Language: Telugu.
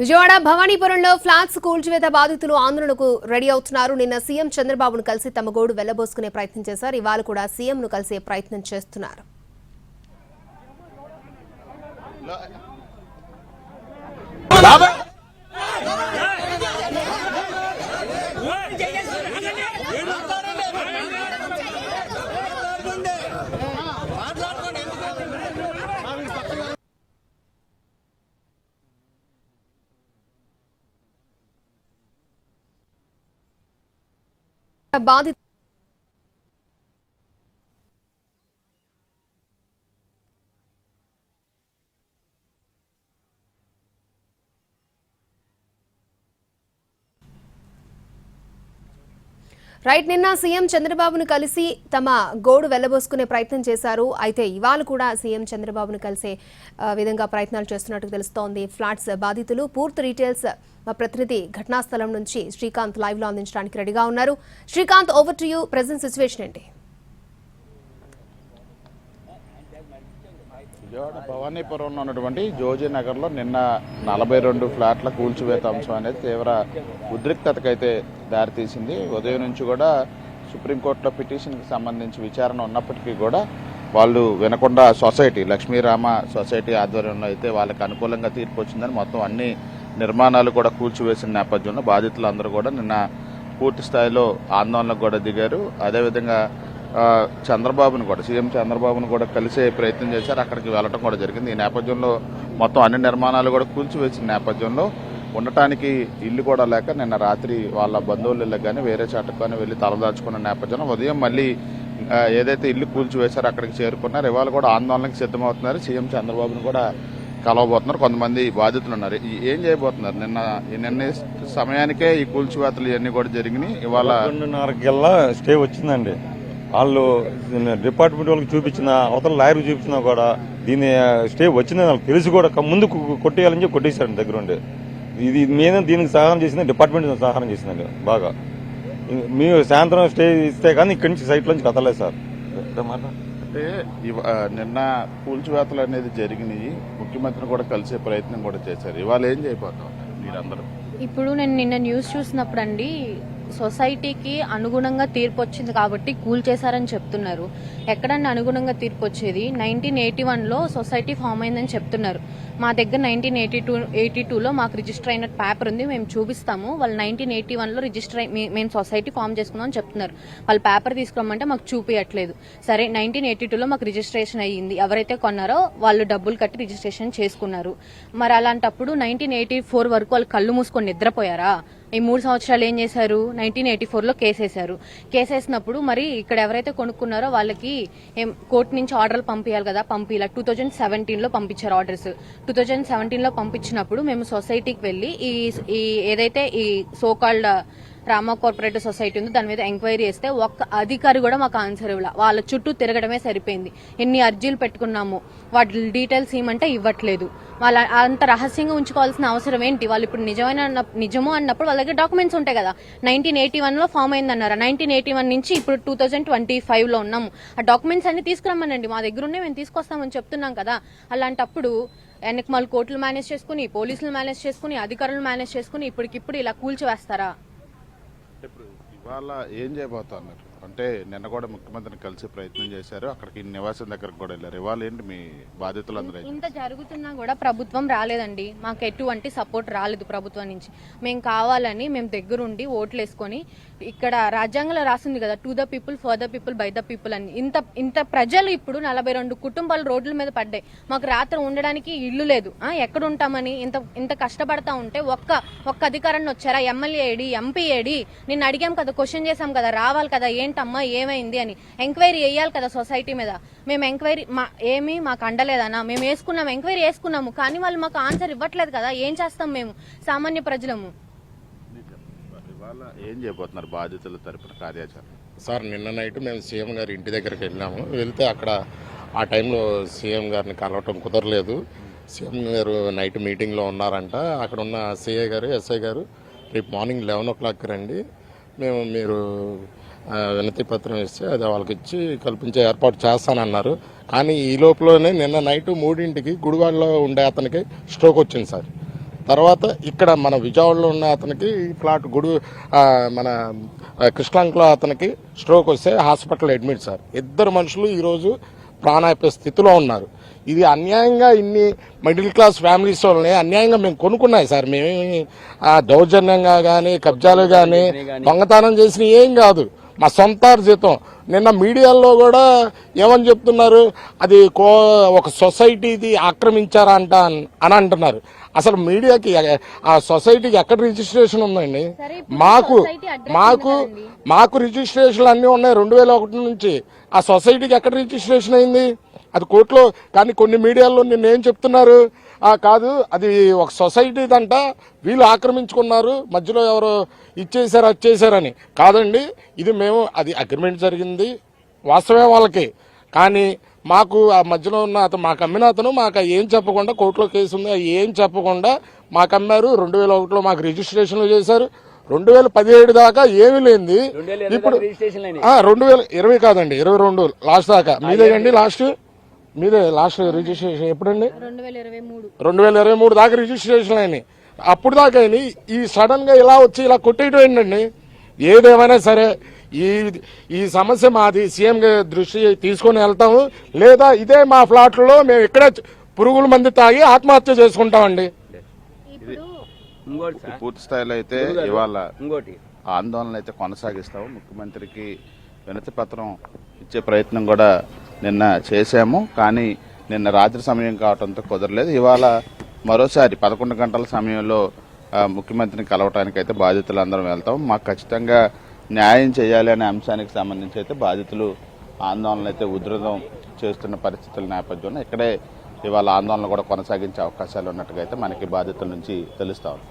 విజయవాడ భవానీపురంలో ఫ్లాట్స్ కూల్చివేత బాధితులు ఆందోళనకు రెడీ అవుతున్నారు. నిన్న సీఎం చంద్రబాబును కలిసి తమ గోడు వెళ్ళబోసుకునే ప్రయత్నం చేశారు. ఇవాళ కూడా సీఎంను కలిసే ప్రయత్నం చేస్తున్నారు. బాధిత రైట్ నిన్న సీఎం చంద్రబాబును కలిసి తమ గోడు వెళ్ళబోసుకునే ప్రయత్నం చేశారు. అయితే ఇవాళ కూడా సీఎం చంద్రబాబును కలిసే విధంగా ప్రయత్నాలు చేస్తున్నట్టు తెలుస్తోంది. ఫ్లాట్స్ బాధితులు పూర్తి డీటెయిల్స్ మా ప్రతినిధి ఘటనా స్థలం నుంచి శ్రీకాంత్ లైవ్లో అందించడానికి రెడీగా ఉన్నారు. Srikanth over to you present situation ఏంటి? విజయవాడ భవానీపురంలో ఉన్నటువంటి జోజీ నగర్లో నిన్న నలభై రెండు ఫ్లాట్ల కూల్చివేత అంశం అనేది తీవ్ర ఉద్రిక్తతకైతే దారితీసింది. ఉదయం నుంచి కూడా సుప్రీంకోర్టులో పిటిషన్కి సంబంధించి విచారణ ఉన్నప్పటికీ కూడా వాళ్ళు వినకుండా సొసైటీ లక్ష్మీరామ సొసైటీ ఆధ్వర్యంలో అయితే వాళ్ళకి అనుకూలంగా తీర్పు వచ్చిందని మొత్తం అన్ని నిర్మాణాలు కూడా కూల్చివేసిన నేపథ్యంలో బాధితులందరూ కూడా నిన్న పూర్తి స్థాయిలో ఆందోళనకు కూడా దిగారు. అదేవిధంగా చంద్రబాబును కూడా సీఎం చంద్రబాబును కూడా కలిసే ప్రయత్నం చేశారు. అక్కడికి వెళ్ళటం కూడా జరిగింది. ఈ నేపథ్యంలో మొత్తం అన్ని నిర్మాణాలు కూడా కూల్చివేసిన నేపథ్యంలో ఉండటానికి ఇల్లు కూడా లేక నిన్న రాత్రి వాళ్ళ బంధువుల ఇళ్ళకి కానీ వేరే చోటకు కానీ వెళ్ళి తలదాచుకున్న నేపథ్యంలో ఉదయం మళ్ళీ ఏదైతే ఇల్లు కూల్చివేశారో అక్కడికి చేరుకున్నారు. ఇవాళ కూడా ఆందోళనకు సిద్ధమవుతున్నారు. సీఎం చంద్రబాబును కూడా కలవబోతున్నారు. కొంతమంది బాధితులు ఉన్నారు. ఏం చేయబోతున్నారు? నిన్న ఈ నిన్న సమయానికే ఈ కూల్చివేతలు ఇవన్నీ కూడా జరిగినాయి. ఇవాళ స్టే వచ్చిందండి. వాళ్ళు డిపార్ట్మెంట్ వాళ్ళకి చూపించిన అవతల లాయర్ చూపించినా కూడా దీని స్టే వచ్చిందని వాళ్ళకి తెలిసి కూడా ముందు కు- కొట్టేయాలని చెప్పి కొట్టేశారండి దగ్గర ఉండి. ఇది మీద దీనికి సహాయం చేసింది డిపార్ట్మెంట్ సహాయం చేసిందండి బాగా. మీరు సాయంత్రం స్టే ఇస్తే కానీ ఇక్కడి నుంచి సైట్ నుంచి కదలేదు సార్. అంటే నిన్న కూల్చివేతలు అనేది జరిగినాయి ముఖ్యమంత్రిని కూడా కలిసే ప్రయత్నం కూడా చేశారు. ఇవాళ ఏం చేయబోతాం మీరందరూ? ఇప్పుడు నేను నిన్న న్యూస్ చూసినప్పుడు అండి సొసైటీకి అనుగుణంగా తీర్పు వచ్చింది కాబట్టి కూల్ చేశారని చెప్తున్నారు. ఎక్కడన్నా అనుగుణంగా తీర్పు వచ్చేది నైన్టీన్ ఎయిటీ వన్లో సొసైటీ ఫామ్ అయిందని చెప్తున్నారు. మా దగ్గర నైన్టీన్ ఎయిటీ టూ ఎయిటీ టూలో మాకు రిజిస్టర్ అయిన పేపర్ ఉంది మేము చూపిస్తాము. వాళ్ళు నైన్టీన్ ఎయిటీ వన్లో రిజిస్టర్ అయి మేము సొసైటీ ఫామ్ చేసుకున్నాం అని చెప్తున్నారు. వాళ్ళు పేపర్ తీసుకురమ్మంటే మాకు చూపించట్లేదు సరే నైన్టీన్ ఎయిటీ టూలో మాకు రిజిస్ట్రేషన్ అయ్యింది. ఎవరైతే కొన్నారో వాళ్ళు డబ్బులు కట్టి రిజిస్ట్రేషన్ చేసుకున్నారు. మరి అలాంటప్పుడు నైన్టీన్ ఎయిటీ ఫోర్ వరకు వాళ్ళు కళ్ళు మూసుకొని నిద్రపోయారా? ఈ మూడు సంవత్సరాలు ఏం చేశారు? నైన్టీన్ ఎయిటీ ఫోర్లో కేసేశారు. కేసేసినప్పుడు మరి ఇక్కడ ఎవరైతే కొనుక్కున్నారో వాళ్ళకి ఏం కోర్టు నుంచి ఆర్డర్లు పంపించాలి కదా? పంపిలా టూ థౌజండ్ సెవెంటీన్లో పంపించారు ఆర్డర్స్. టూ థౌజండ్ సెవెంటీన్లో పంపించినప్పుడు మేము సొసైటీకి వెళ్ళి ఈ ఈ ఏదైతే ఈ సోకాల్డ్ రామా కోఆపరేటివ్ సొసైటీ ఉంది. దాని మీద ఎంక్వైరీ చేస్తే ఒక్క అధికారి కూడా మాకు ఆన్సర్ ఇవ్వాల. వాళ్ళ చుట్టూ తిరగడమే సరిపోయింది. ఎన్ని అర్జీలు పెట్టుకున్నాము వాటి డీటెయిల్స్ ఏమంటే ఇవ్వట్లేదు. వాళ్ళ అంత రహస్యంగా ఉంచుకోవాల్సిన అవసరం ఏంటి? వాళ్ళు ఇప్పుడు నిజమైన నిజము అన్నప్పుడు వాళ్ళ దగ్గర డాక్యుమెంట్స్ ఉంటాయి కదా. నైన్టీన్ ఎయిటీ వన్లో ఫామ్ అయిందన్నారు? నైన్టీన్ ఎయిటీ వన్ నుంచి ఇప్పుడు టూ థౌజండ్ ట్వంటీ ఫైవ్లో ఉన్నాము. ఆ డాక్యుమెంట్స్ అన్ని తీసుకురమ్మనండి. మా దగ్గర ఉన్నాయి మేము తీసుకొస్తామని చెప్తున్నాం కదా. అలాంటప్పుడు వెనక మళ్ళీ కోర్టులు మేనేజ్ చేసుకుని పోలీసులు మేనేజ్ చేసుకుని అధికారులు మేనేజ్ చేసుకుని ఇప్పటికిప్పుడు ఇలా కూల్చివేస్తారా? ఇప్పుడు ఇవాళ ఏం చేయబోతున్నారు? అంటే నిన్న కూడా ముఖ్యమంత్రిని కలిసి ప్రయత్నం చేశారు. అక్కడికి నివాసం దగ్గరకు కూడా వెళ్ళారు. ఇవాళ ఏంటి మీ బాధితులందరూ ఇంత జరుగుతున్నా కూడా ప్రభుత్వం రాలేదండి. మాకు ఎటువంటి సపోర్ట్ రాలేదు ప్రభుత్వం నుంచి. మేము కావాలని మేము దగ్గరుండి ఓట్లు వేసుకొని ఇక్కడ రాజ్యాంగంలో రాసింది కదా to the people for the people by the people అని. ఇంత ఇంత ప్రజలు ఇప్పుడు నలభై రెండు కుటుంబాలు రోడ్ల మీద పడ్డాయి. మాకు రాత్రి ఉండడానికి ఇల్లు లేదు. ఆ, ఎక్కడ ఉంటామని ఇంత ఇంత కష్టపడతా ఉంటే ఒక్క ఒక్క అధికారాన్ని వచ్చారా? ఎమ్మెల్యే ఏడి ఎంపీ ఏడి? నిన్ను అడిగాం కదా క్వశ్చన్ చేశాం కదా రావాలి కదా ఏంటమ్మా ఏమైంది అని. ఎంక్వైరీ వేయాలి కదా సొసైటీ మీద. మేము ఎంక్వైరీ మా ఏమి మాకు అండలేదనా మేము వేసుకున్నాం ఎంక్వైరీ వేసుకున్నాము కానీ వాళ్ళు మాకు ఆన్సర్ ఇవ్వట్లేదు కదా. ఏం చేస్తాం మేము? సామాన్య ప్రజలము. ఏం చేయబోతున్నారు బాధితుల తరపున కార్యాచరణ? సార్ నిన్న నైట్ మేము సీఎం గారి ఇంటి దగ్గరికి వెళ్ళాము. వెళ్తే అక్కడ ఆ టైంలో సీఎం గారిని కలవటం కుదరలేదు. సీఎం గారు నైట్ మీటింగ్లో ఉన్నారంట. అక్కడ ఉన్న సిఐ గారు ఎస్ఐ గారు రేపు మార్నింగ్ లెవెన్ ఓ క్లాక్ రండి. మేము మీరు వినతి పత్రం ఇస్తే అది వాళ్ళకి ఇచ్చి కల్పించే ఏర్పాటు చేస్తానన్నారు. కానీ ఈ లోపలనే నిన్న నైట్ మూడింటికి గుడివాడలో ఉండే అతనికి స్ట్రోక్ వచ్చింది సార్. తర్వాత ఇక్కడ మన విజయవాడలో ఉన్న అతనికి ఫ్లాట్ గుడు మన కృష్ణాంకలో అతనికి స్ట్రోక్ వస్తే హాస్పిటల్ అడ్మిట్ సార్. ఇద్దరు మనుషులు ఈరోజు ప్రాణాయప స్థితిలో ఉన్నారు. ఇది అన్యాయంగా ఇన్ని మిడిల్ క్లాస్ ఫ్యామిలీస్ వాళ్ళని అన్యాయంగా మేము కొనుక్కున్నాయి సార్. మేమేమి దౌర్జన్యంగా కానీ కబ్జాలు కానీ దొంగతనం చేసిన ఏం కాదు. మా సొంత జీతం. నిన్న మీడియాలో కూడా ఏమని చెప్తున్నారు? అది కో ఒక సొసైటీది ఆక్రమించారా అంట అన్- అంటున్నారు. అసలు మీడియాకి ఆ సొసైటీకి ఎక్కడ రిజిస్ట్రేషన్ ఉందండి? మాకు మాకు. మాకు రిజిస్ట్రేషన్లు అన్నీ ఉన్నాయి రెండు వేల ఒకటి నుంచి. ఆ సొసైటీకి ఎక్కడ రిజిస్ట్రేషన్ అయింది? అది కోర్టులో కానీ కొన్ని మీడియాల్లో నిన్న ఏం చెప్తున్నారు? కాదు అది ఒక సొసైటీ దంట వీళ్ళు ఆక్రమించుకున్నారు మధ్యలో ఎవరు ఇచ్చేసారు వచ్చేసారని కాదండి ఇది మేము అది అగ్రిమెంట్ జరిగింది వాస్తవమే వాళ్ళకి. కానీ మాకు ఆ మధ్యలో ఉన్న అతను మాకు అమ్మిన అతను మాకు ఏం చెప్పకుండా కోర్టులో కేసు ఉంది ఏం చెప్పకుండా మాకు అమ్మారు. రెండు వేల ఒకటిలో మాకు రిజిస్ట్రేషన్లు చేశారు. రెండు వేల పదిహేడు దాకా ఏమీ లేనిది. ఇప్పుడు రెండు వేల ఇరవై కాదండి ఇరవై రెండు లాస్ట్ దాకా. మీదేగండి లాస్ట్? మీదే లాస్ట్ రిజిస్ట్రేషన్ ఎప్పుడండి? రెండు వేల ఇరవై మూడు. రెండు వేల ఇరవై మూడు దాకా రిజిస్ట్రేషన్ అయినాయి అప్పుడు దాకా అయినాయి ఈ సడన్గా ఇలా వచ్చి ఇలా కొట్టేయడం ఏంటండి? ఏదేమైనా సరే ఈ ఈ సమస్య మాది సీఎం దృష్టి తీసుకొని వెళ్తాము. లేదా ఇదే మా ఫ్లాట్లలో మేము ఇక్కడే పురుగుల మంది తాగి ఆత్మహత్య చేసుకుంటామండి. ఇప్పుడు ఇంకోటి సార్. పూర్తి స్థాయిలో అయితే ఇవాళ ఇంకోటి. ఆందోళన అయితే కొనసాగిస్తాము. ముఖ్యమంత్రికి వినతి పత్రం ఇచ్చే ప్రయత్నం కూడా నిన్న చేశాము కానీ నిన్న రాత్రి సమయం కావడంతో కుదరలేదు. ఇవాళ మరోసారి పదకొండు గంటల సమయంలో ముఖ్యమంత్రిని కలవటానికి అయితే బాధితులు అందరం వెళ్తాం. మాకు ఖచ్చితంగా న్యాయం చేయాలి అనే అంశానికి సంబంధించి అయితే బాధితులు ఆందోళన అయితే ఉధృతం చేస్తున్న పరిస్థితుల నేపథ్యంలో ఇక్కడే ఇవాళ ఆందోళన కూడా కొనసాగించే అవకాశాలు ఉన్నట్టుగా అయితే మనకి బాధితుల నుంచి తెలుస్తా ఉంది.